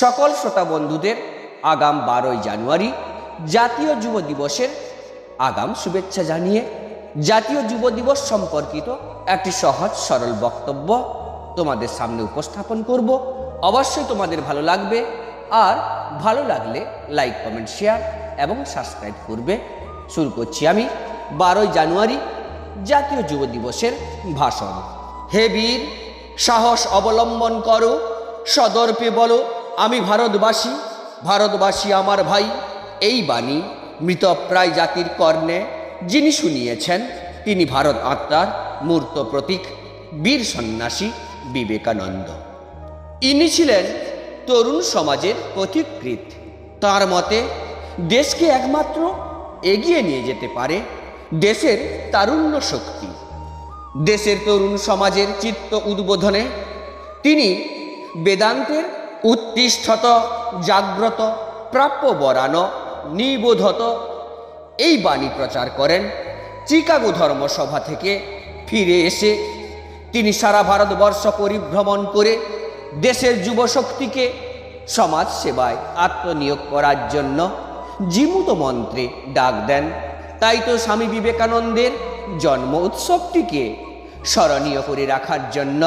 সকল শ্রোতা বন্ধুদের আগাম বারোই জানুয়ারি জাতীয় যুব দিবসের আগাম শুভেচ্ছা জানিয়ে জাতীয় যুব দিবস সম্পর্কিত একটি সহজ, সরল বক্তব্য তোমাদের সামনে উপস্থাপন করব। অবশ্যই তোমাদের ভালো লাগবে আর ভালো লাগলে লাইক কমেন্ট শেয়ার এবং সাবস্ক্রাইব করবে। শুরু করছি আমি বারোই জানুয়ারি জাতীয় যুব দিবসের ভাষণ। হে বীর, সাহস অবলম্বন করো, সদর্পে বলো আমি ভারতবাসী ভারতবাসী আমার ভাই, এই বাণী মৃতপ্রায় জাতির কর্ণে যিনি শুনিয়েছেন, তিনি ভারত আত্মার মূর্ত প্রতীক, বীর সন্ন্যাসী বিবেকানন্দ। ইনি ছিলেন তরুণ সমাজের পথিকৃত তার মতে, দেশকে একমাত্র এগিয়ে নিয়ে যেতে পারে দেশের তারুণ্য শক্তি। দেশের তরুণ সমাজের চিত্ত উদ্বোধনে তিনি বেদান্তের উত্তিষ্ঠত জাগ্রত, প্রাপ্য বরানো, নিবোধত। এই বাণী প্রচার করেন চিকাগো ধর্মসভা থেকে ফিরে এসে তিনি সারা ভারতবর্ষ পরিভ্রমণ করে দেশের যুবশক্তিকে সমাজ সেবায় আত্মনিয়োগ করার জন্য জীমুত মন্ত্রে ডাক দেন। তাই তো স্বামী বিবেকানন্দের জন্ম উৎসবটিকে স্মরণীয় করে রাখার জন্য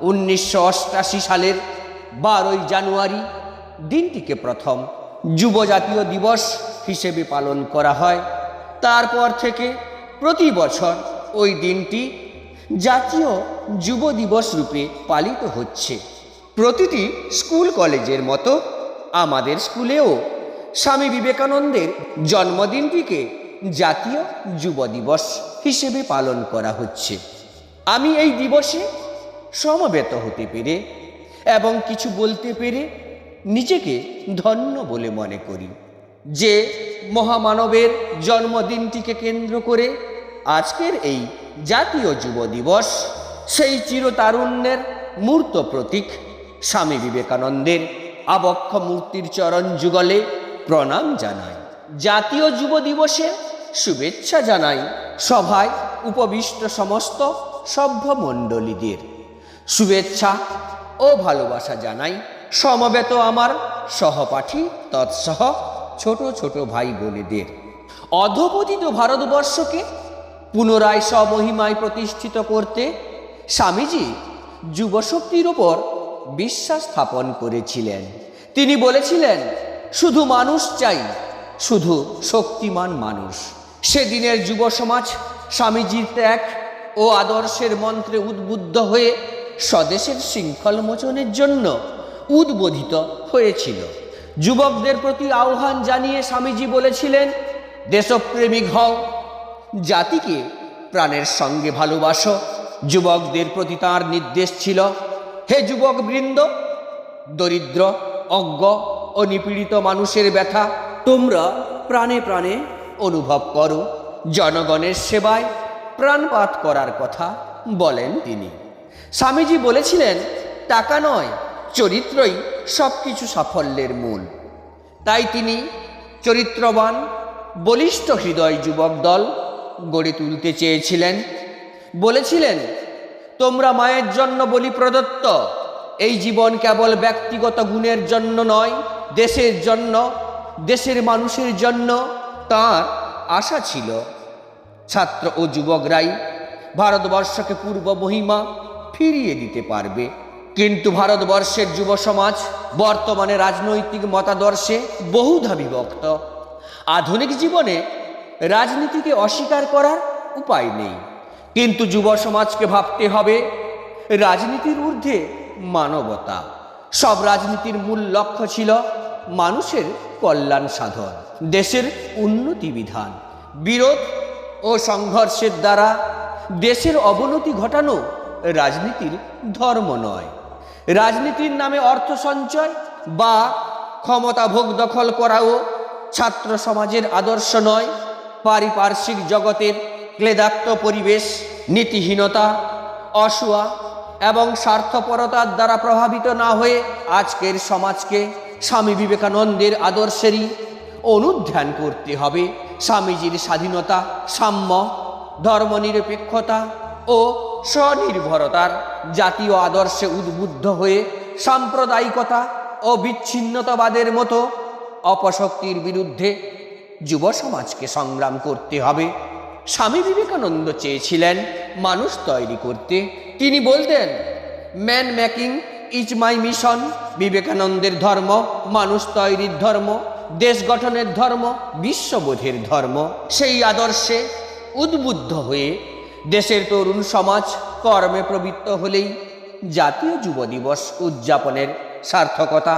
উনিশশো সালের বারোই জানুয়ারি দিনটিকে প্রথম যুব জাতীয় দিবস হিসেবে পালন করা হয়। তারপর থেকে প্রতি বছর ওই দিনটি জাতীয় যুব দিবস রূপে পালিত হচ্ছে। প্রতিটি স্কুল কলেজের মতো আমাদের স্কুলেও স্বামী বিবেকানন্দের জন্মদিনটিকে জাতীয় যুব দিবস হিসেবে পালন করা হচ্ছে। আমি এই দিবসে সমবেত হতে পেরে এবং কিছু বলতে পেরে নিজেকে ধন্য বলে মনে করি। যে মহামানবের জন্মদিনটিকে কেন্দ্র করে আজকের এই জাতীয় যুব দিবস, সেই চিরতারুণ্যের মূর্ত প্রতীক স্বামী বিবেকানন্দের আবক্ষ মূর্তির চরণ যুগলে প্রণাম জানাই। জাতীয় যুব দিবসে শুভেচ্ছা জানাই সভায় উপবিষ্ট সমস্ত সভ্য মণ্ডলীদের শুভেচ্ছা ও ভালোবাসা জানাই। সমবেত আমার সহপাঠী তৎসহ ছোট ছোট ভাই বোনেদের অধপতিত ভারতবর্ষকে পুনরায় স্বমহিমায় প্রতিষ্ঠিত করতে স্বামীজি যুবশক্তির ওপর বিশ্বাস স্থাপন করেছিলেন। তিনি বলেছিলেন, শুধু মানুষ চাই, শুধু শক্তিমান মানুষ। সেদিনের যুব সমাজ স্বামীজির ত্যাগ ও আদর্শের মন্ত্রে উদ্বুদ্ধ হয়ে স্বদেশের শৃঙ্খল মোচনের জন্য উদ্বোধিত হয়েছিল। যুবকদের প্রতি আহ্বান জানিয়ে স্বামীজি বলেছিলেন, দেশপ্রেমিক হও, জাতিকে প্রাণের সঙ্গে ভালোবাসো। যুবকদের প্রতি তাঁর নির্দেশ ছিল, হে যুবক বৃন্দ দরিদ্র, অজ্ঞ ও নিপীড়িত মানুষের ব্যথা, তোমরা প্রাণে প্রাণে অনুভব করো। জনগণের সেবায় প্রাণপাত করার কথা বলেন তিনি। স্বামীজি বলেছিলেন, টাকা নয়, চরিত্রই সব কিছু সাফল্যের মূল। তাই তিনি চরিত্রবান, বলিষ্ঠ হৃদয় যুবক দল গড়ে তুলতে চেয়েছিলেন। বলেছিলেন, তোমরা মায়ের জন্য বলি প্রদত্ত, এই জীবন কেবল ব্যক্তিগত গুণের জন্য নয়, দেশের জন্য, দেশের মানুষের জন্য। তার আশা ছিল। ছাত্র ও যুবকরাই ভারতবর্ষকে পূর্ব মহিমা ফিরিয়ে দিতে পারবে। কিন্তু ভারতবর্ষের যুব সমাজ বর্তমানে রাজনৈতিক মতাদর্শে বহুধা বিভক্ত আধুনিক জীবনে রাজনীতিকে অস্বীকার করার উপায় নেই। কিন্তু যুব সমাজকে ভাবতে হবে, রাজনীতির ঊর্ধ্বে মানবতা। সব রাজনীতির মূল লক্ষ্য ছিল মানুষের কল্যাণ সাধন, দেশের উন্নতি বিধান। বিরোধ ও সংঘর্ষের দ্বারা দেশের অবনতি ঘটানো রাজনীতির ধর্ম নয়। রাজনীতির নামে অর্থ সঞ্চয় বা ক্ষমতা ভোগ দখল করাও ছাত্র সমাজের আদর্শ নয়। পারিপার্শ্বিক জগতের ক্লেদাক্ত পরিবেশ, নীতিহীনতা, অসুয়া এবং স্বার্থপরতার দ্বারা প্রভাবিত না হয়ে আজকের সমাজকে স্বামী বিবেকানন্দের আদর্শেরই অনুধ্যান করতে হবে। স্বামীজির স্বাধীনতা, সাম্য, ধর্মনিরপেক্ষতা ও স্বনির্ভরতার জাতীয় আদর্শে উদ্বুদ্ধ হয়ে সাম্প্রদায়িকতা ও বিচ্ছিন্নতাবাদের মতো অপশক্তির বিরুদ্ধে যুব সমাজকে সংগ্রাম করতে হবে। স্বামী বিবেকানন্দ চেয়েছিলেন মানুষ তৈরি করতে। তিনি বলতেন man making is my mission বিবেকানন্দের ধর্ম মানুষ তৈরির ধর্ম। দেশ গঠনের ধর্ম, বিশ্ববোধের ধর্ম। সেই আদর্শে উদ্বুদ্ধ হয়ে দেশের তরুণ সমাজ কর্মে প্রবৃত্ত হলেই জাতীয় যুব দিবস উদযাপনের সার্থকতা।